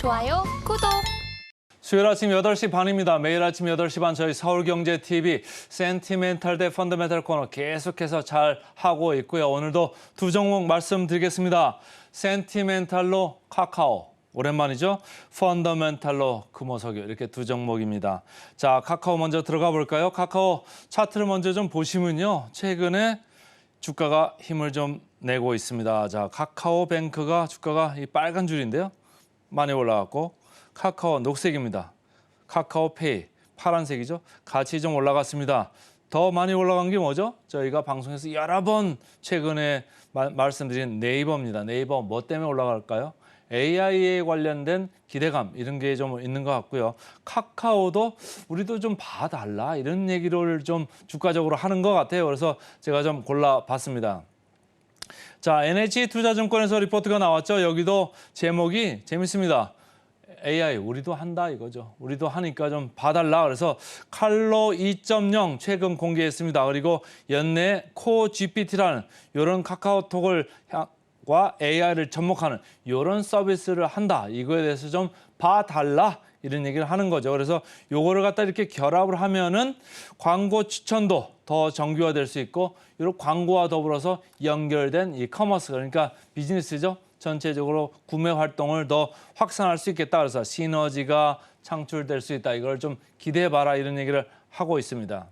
좋아요, 구독. 수요일 아침 8시 반입니다. 매일 아침 8시 반 저희 서울경제TV 센티멘탈 대 펀더멘탈 코너 계속해서 잘 하고 있고요. 오늘도 두 종목 말씀드리겠습니다. 센티멘탈로 카카오. 오랜만이죠? 펀더멘탈로 금호석유 이렇게 두 종목입니다. 자, 카카오 먼저 들어가 볼까요? 카카오 차트를 먼저 좀 보시면요. 최근에 주가가 힘을 좀 내고 있습니다. 자, 카카오뱅크가 주가가 이 빨간 줄인데요. 많이 올라갔고 카카오 녹색입니다. 카카오페이 파란색이죠. 같이 좀 올라갔습니다. 더 많이 올라간 게 뭐죠? 저희가 방송에서 여러 번 최근에 마- 말씀드린 네이버입니다. 네이버 뭐 때문에 올라갈까요? AI에 관련된 기대감 이런 게 좀 있는 것 같고요. 카카오도 우리도 좀 봐달라 이런 얘기를 좀 주가적으로 하는 것 같아요. 그래서 제가 좀 골라봤습니다. 자, NH투자증권에서 리포트가 나왔죠. 여기도 제목이 재밌습니다. AI 우리도 한다 이거죠. 우리도 하니까 좀 봐달라. 그래서 칼로 2.0 최근 공개했습니다. 그리고 연내 코 GPT라는 이런 카카오톡을 향과 AI를 접목하는 이런 서비스를 한다. 이거에 대해서 좀 봐달라. 이런 얘기를 하는 거죠. 그래서 요거를 갖다 이렇게 결합을 하면은 광고 추천도 더 정교화될 수 있고 이런 광고와 더불어서 연결된 이 커머스 그러니까 비즈니스죠. 전체적으로 구매 활동을 더 확산할 수 있겠다. 그래서 시너지가 창출될 수 있다. 이걸 좀 기대해 봐라 이런 얘기를 하고 있습니다.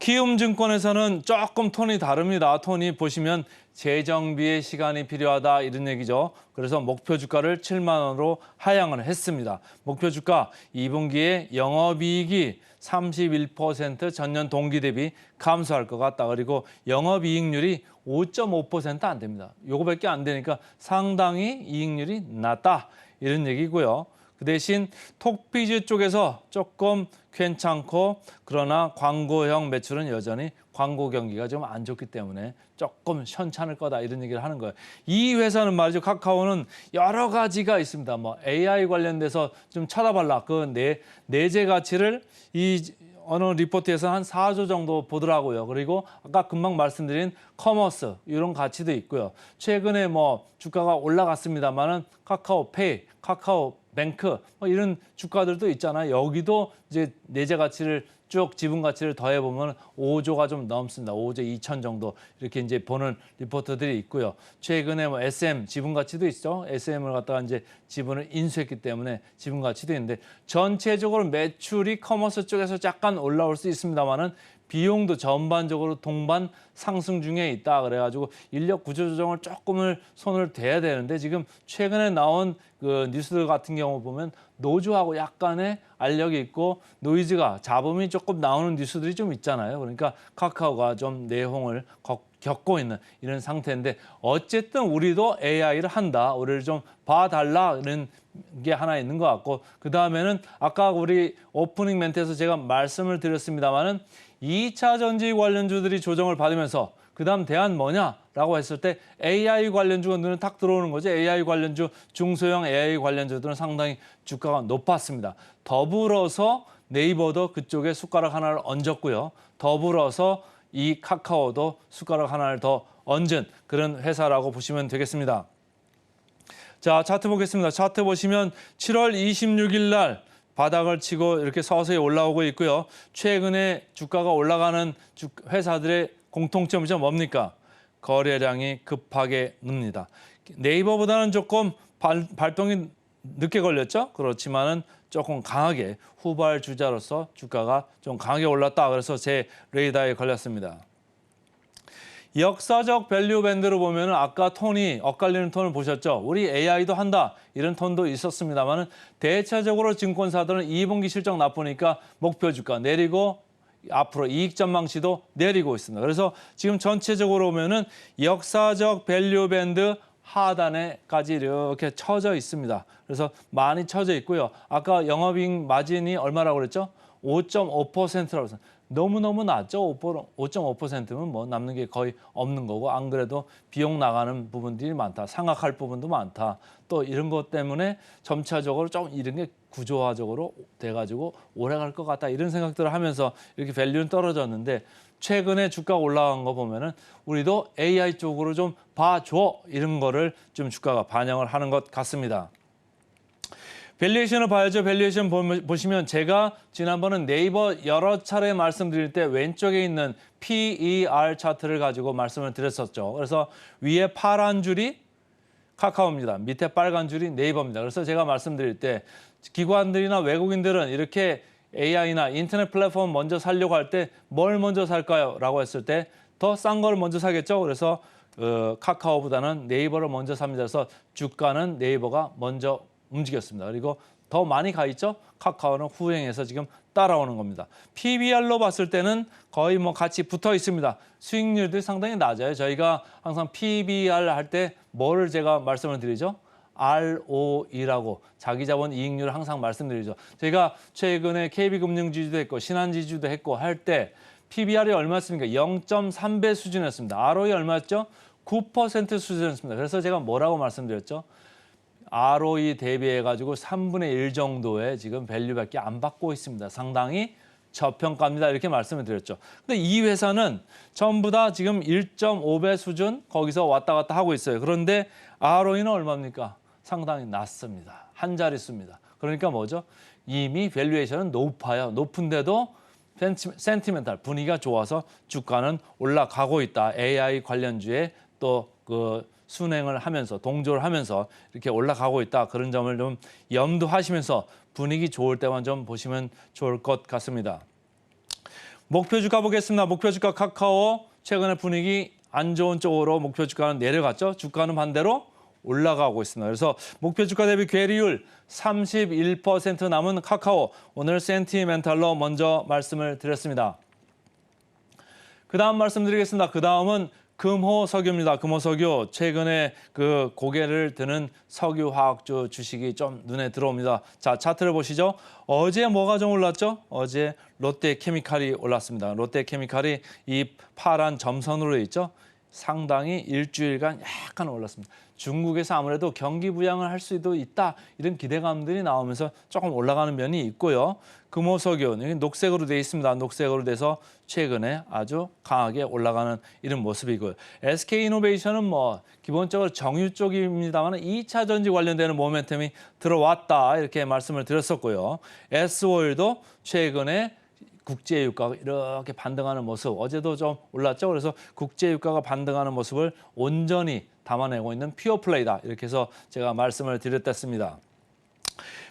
키움증권에서는 조금 톤이 다릅니다. 톤이 보시면 재정비의 시간이 필요하다 이런 얘기죠. 그래서 목표 주가를 7만 원으로 하향을 했습니다. 목표 주가 2분기에 영업이익이 31% 전년 동기 대비 감소할 것 같다. 그리고 영업이익률이 5.5%안 됩니다. 요거밖에 안 되니까 상당히 이익률이 낮다 이런 얘기고요. 그 대신 톡비즈 쪽에서 조금 괜찮고 그러나 광고형 매출은 여전히 광고 경기가 좀 안 좋기 때문에 조금 현찮을 거다 이런 얘기를 하는 거예요. 이 회사는 말이죠. 카카오는 여러 가지가 있습니다. 뭐 AI 관련돼서 좀 찾아발라 그내 내재 가치를 이 어느 리포트에서 한 4조 정도 보더라고요. 그리고 아까 금방 말씀드린 커머스 이런 가치도 있고요. 최근에 뭐 주가가 올라갔습니다만은 카카오페이, 카카오 뱅크 뭐 이런 주가들도 있잖아요. 여기도 이제 내재 가치를 쭉 지분 가치를 더해 보면 5조가 좀 넘습니다. 5조 2천 정도 이렇게 이제 보는 리포트들이 있고요. 최근에 뭐 SM 지분 가치도 있죠. SM을 갖다가 이제 지분을 인수했기 때문에 지분 가치도 있는데 전체적으로 매출이 커머스 쪽에서 약간 올라올 수 있습니다만은 비용도 전반적으로 동반 상승 중에 있다 그래가지고 인력 구조 조정을 조금을 손을 대야 되는데 지금 최근에 나온 그 뉴스들 같은 경우 보면 노조하고 약간의 알력이 있고 노이즈가 잡음이 조금 나오는 뉴스들이 좀 있잖아요. 그러니까 카카오가 좀 내홍을 겪- 겪고 있는 이런 상태인데 어쨌든 우리도 AI를 한다. 우리를 좀 봐달라는 게 하나 있는 것 같고 그 다음에는 아까 우리 오프닝 멘트에서 제가 말씀을 드렸습니다마는 2차 전지 관련주들이 조정을 받으면서 그 다음 대안 뭐냐라고 했을 때 AI 관련주가 눈에 탁 들어오는 거죠. AI 관련주, 중소형 AI 관련주들은 상당히 주가가 높았습니다. 더불어서 네이버도 그쪽에 숟가락 하나를 얹었고요. 더불어서 이 카카오도 숟가락 하나를 더 얹은 그런 회사라고 보시면 되겠습니다. 자, 차트 보겠습니다. 차트 보시면 7월 26일 날 바닥을 치고 이렇게 서서히 올라오고 있고요. 최근에 주가가 올라가는 주- 회사들의 공통점이 좀 뭡니까? 거래량이 급하게 늡니다. 네이버보다는 조금 발, 발동이 늦게 걸렸죠. 그렇지만은 조금 강하게 후발 주자로서 주가가 좀 강하게 올랐다. 그래서 제 레이더에 걸렸습니다. 역사적 밸류 밴드로 보면은 아까 톤이 엇갈리는 톤을 보셨죠? 우리 AI도 한다 이런 톤도 있었습니다만은 대체적으로 증권사들은 2분기 실적 나쁘니까 목표 주가 내리고 앞으로 이익 전망치도 내리고 있습니다. 그래서 지금 전체적으로 보면은 역사적 밸류 밴드 하단에까지 이렇게 쳐져 있습니다. 그래서 많이 쳐져 있고요. 아까 영업이익 마진이 얼마라고 그랬죠? 5.5%라고 했어요. 너무너무 낮죠. 5.5%면 뭐 남는 게 거의 없는 거고 안 그래도 비용 나가는 부분들이 많다. 상각할 부분도 많다. 또 이런 것 때문에 점차적으로 좀 이런 게 구조화적으로 돼가지고 오래 갈 것 같다. 이런 생각들을 하면서 이렇게 밸류는 떨어졌는데 최근에 주가 올라간 거 보면은 우리도 AI 쪽으로 좀 봐줘 이런 거를 좀 주가가 반영을 하는 것 같습니다. 밸류에이션을 봐야죠. 밸류에이션 보- 보시면 제가 지난번은 네이버 여러 차례 말씀드릴 때 왼쪽에 있는 PER 차트를 가지고 말씀을 드렸었죠. 그래서 위에 파란 줄이 카카오입니다. 밑에 빨간 줄이 네이버입니다. 그래서 제가 말씀드릴 때 기관들이나 외국인들은 이렇게 AI나 인터넷 플랫폼 먼저 살려고 할 때 뭘 먼저 살까요? 라고 했을 때 더 싼 걸 먼저 사겠죠. 그래서 어, 카카오보다는 네이버를 먼저 삽니다. 그래서 주가는 네이버가 먼저 움직였습니다. 그리고 더 많이 가 있죠. 카카오는 후행해서 지금 따라오는 겁니다. PBR로 봤을 때는 거의 뭐 같이 붙어 있습니다. 수익률도 상당히 낮아요. 저희가 항상 PBR 할 때 뭐를 제가 말씀을 드리죠? ROE라고 자기 자본 이익률을 항상 말씀드리죠. 저희가 최근에 KB금융지주도 했고 신한지주도 했고 할 때 PBR이 얼마였습니까? 0.3배 수준이었습니다. ROE 얼마였죠? 9% 수준이었습니다. 그래서 제가 뭐라고 말씀드렸죠? ROE 대비해 가지고 3분의 1 정도의 지금 밸류밖에 안 받고 있습니다. 상당히 저평가입니다. 이렇게 말씀을 드렸죠. 근데 이 회사는 전부 다 지금 1.5배 수준 거기서 왔다 갔다 하고 있어요. 그런데 ROE는 얼마입니까? 상당히 낮습니다. 한 자릿수입니다. 그러니까 뭐죠? 이미 밸류에이션은 높아요. 높은데도 센티, 센티멘탈 분위기가 좋아서 주가는 올라가고 있다. AI 관련주에 또그 순행을 하면서 동조를 하면서 이렇게 올라가고 있다. 그런 점을 좀 염두하시면서 분위기 좋을 때만 좀 보시면 좋을 것 같습니다. 목표 주가 보겠습니다. 목표 주가 카카오 최근에 분위기 안 좋은 쪽으로 목표 주가는 내려갔죠. 주가는 반대로 올라가고 있습니다. 그래서 목표 주가 대비 괴리율 31% 남은 카카오 오늘 센티멘탈로 먼저 말씀을 드렸습니다. 그 다음 말씀드리겠습니다. 그 다음은 금호석유입니다. 금호석유 최근에 그 고개를 드는 석유화학주 주식이 좀 눈에 들어옵니다. 자 차트를 보시죠. 어제 뭐가 좀 올랐죠? 어제 롯데케미칼이 올랐습니다. 롯데케미칼이 이 파란 점선으로 있죠. 상당히 일주일간 약간 올랐습니다. 중국에서 아무래도 경기 부양을 할 수도 있다 이런 기대감들이 나오면서 조금 올라가는 면이 있고요. 금호석유 여기 녹색으로 돼 있습니다. 녹색으로 돼서 최근에 아주 강하게 올라가는 이런 모습이고요. SK이노베이션은 뭐 기본적으로 정유 쪽입니다만 2차 전지 관련되는 모멘텀이 들어왔다 이렇게 말씀을 드렸었고요. S오일도 최근에 국제 유가가 이렇게 반등하는 모습 어제도 좀 올랐죠. 그래서 국제 유가가 반등하는 모습을 온전히 담아내고 있는 퓨어 플레이다. 이렇게 해서 제가 말씀을 드렸습니다.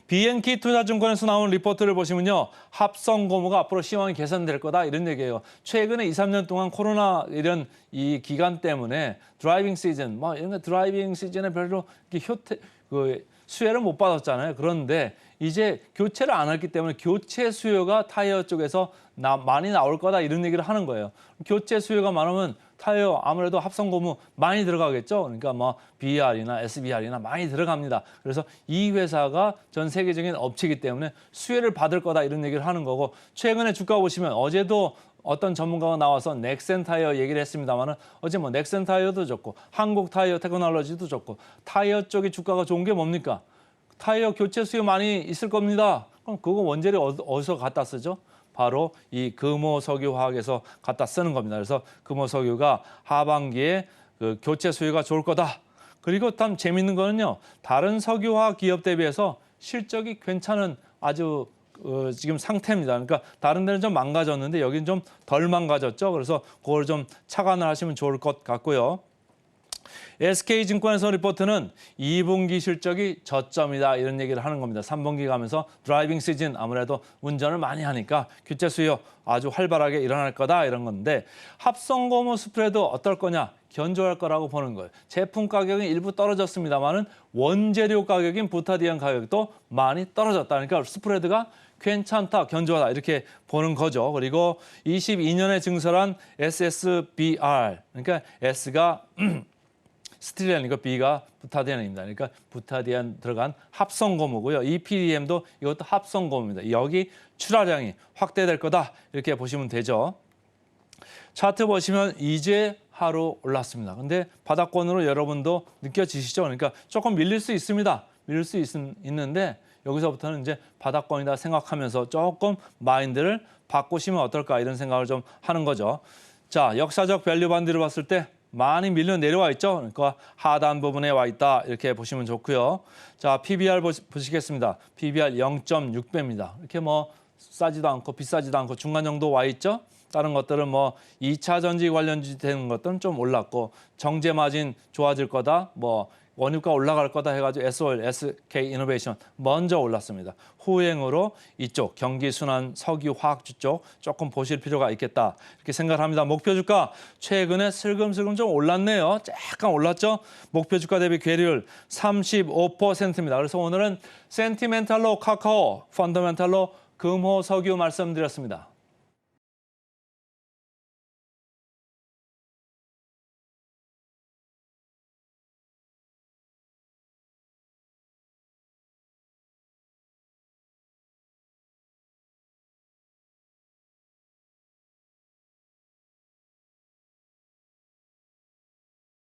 비엔키 투자증권에서 나온 리포트를 보시면요. 합성 고무가 앞으로 시황이 개선될 거다 이런 얘기예요. 최근에 2, 3년 동안 코로나 이런 이 기간 때문에 드라이빙 시즌 뭐 이런 거 드라이빙 시즌에 별로 이렇게 효태 그 수혜를 못 받았잖아요. 그런데 이제 교체를 안 했기 때문에 교체 수요가 타이어 쪽에서 나, 많이 나올 거다 이런 얘기를 하는 거예요. 교체 수요가 많으면 타이어 아무래도 합성 고무 많이 들어가겠죠. 그러니까 뭐 BR이나 SBR이나 많이 들어갑니다. 그래서 이 회사가 전 세계적인 업체이기 때문에 수혜를 받을 거다 이런 얘기를 하는 거고 최근에 주가 보시면 어제도 어떤 전문가가 나와서 넥센 타이어 얘기를 했습니다만은 어제 뭐 넥센 타이어도 좋고 한국 타이어 테크놀로지도 좋고 타이어 쪽의 주가가 좋은 게 뭡니까? 타이어 교체 수요 많이 있을 겁니다. 그럼 그거 원재료 어- 어디서 갖다 쓰죠? 바로 이 금호석유화학에서 갖다 쓰는 겁니다. 그래서 금호석유가 하반기에 그 교체 수요가 좋을 거다. 그리고 참 재밌는 거는요. 다른 석유화학 기업 대비해서 실적이 괜찮은 아주 어, 지금 상태입니다. 그러니까 다른 데는 좀 망가졌는데 여기는 좀 덜 망가졌죠. 그래서 그걸 좀 착안을 하시면 좋을 것 같고요. SK증권에서 리포트는 2분기 실적이 저점이다 이런 얘기를 하는 겁니다. 3분기 가면서 드라이빙 시즌 아무래도 운전을 많이 하니까 교체 수요 아주 활발하게 일어날 거다 이런 건데 합성고무 스프레드 어떨 거냐 견조할 거라고 보는 거예요. 제품 가격은 일부 떨어졌습니다만은 원재료 가격인 부타디안 가격도 많이 떨어졌다. 그러니까 스프레드가 괜찮다, 견조하다 이렇게 보는 거죠. 그리고 22년에 증설한 SSBR 그러니까 S가 스틸렌이고 B가 부타디안입니다. 그러니까 부타디안 들어간 합성 고무고요. 이 PDM도 이것도 합성 고무입니다. 여기 출하량이 확대될 거다 이렇게 보시면 되죠. 차트 보시면 이제 하루 올랐습니다. 근데 바닥권으로 여러분도 느껴지시죠? 그러니까 조금 밀릴 수 있습니다. 밀릴 수 있, 있는데 여기서부터는 이제 바닥권이다 생각하면서 조금 마인드를 바꾸시면 어떨까 이런 생각을 좀 하는 거죠. 자, 역사적 밸류 반디를 봤을 때 많이 밀려 내려와 있죠. 그러니까 하단 부분에 와 있다 이렇게 보시면 좋고요. 자, PBR 보시, 보시겠습니다. PBR 0.6배입니다. 이렇게 뭐 싸지도 않고 비싸지도 않고 중간 정도 와 있죠. 다른 것들은 뭐 2차 전지 관련주 되는 것들은 좀 올랐고 정제 마진 좋아질 거다. 뭐 원유가 올라갈 거다 해가지고 SOL, SK 이노베이션 먼저 올랐습니다. 후행으로 이쪽 경기 순환 석유 화학주 쪽 조금 보실 필요가 있겠다 이렇게 생각합니다. 목표 주가 최근에 슬금슬금 좀 올랐네요. 약간 올랐죠. 목표 주가 대비 괴리율 35%입니다. 그래서 오늘은 센티멘탈로 카카오, 펀더멘탈로 금호 석유 말씀드렸습니다.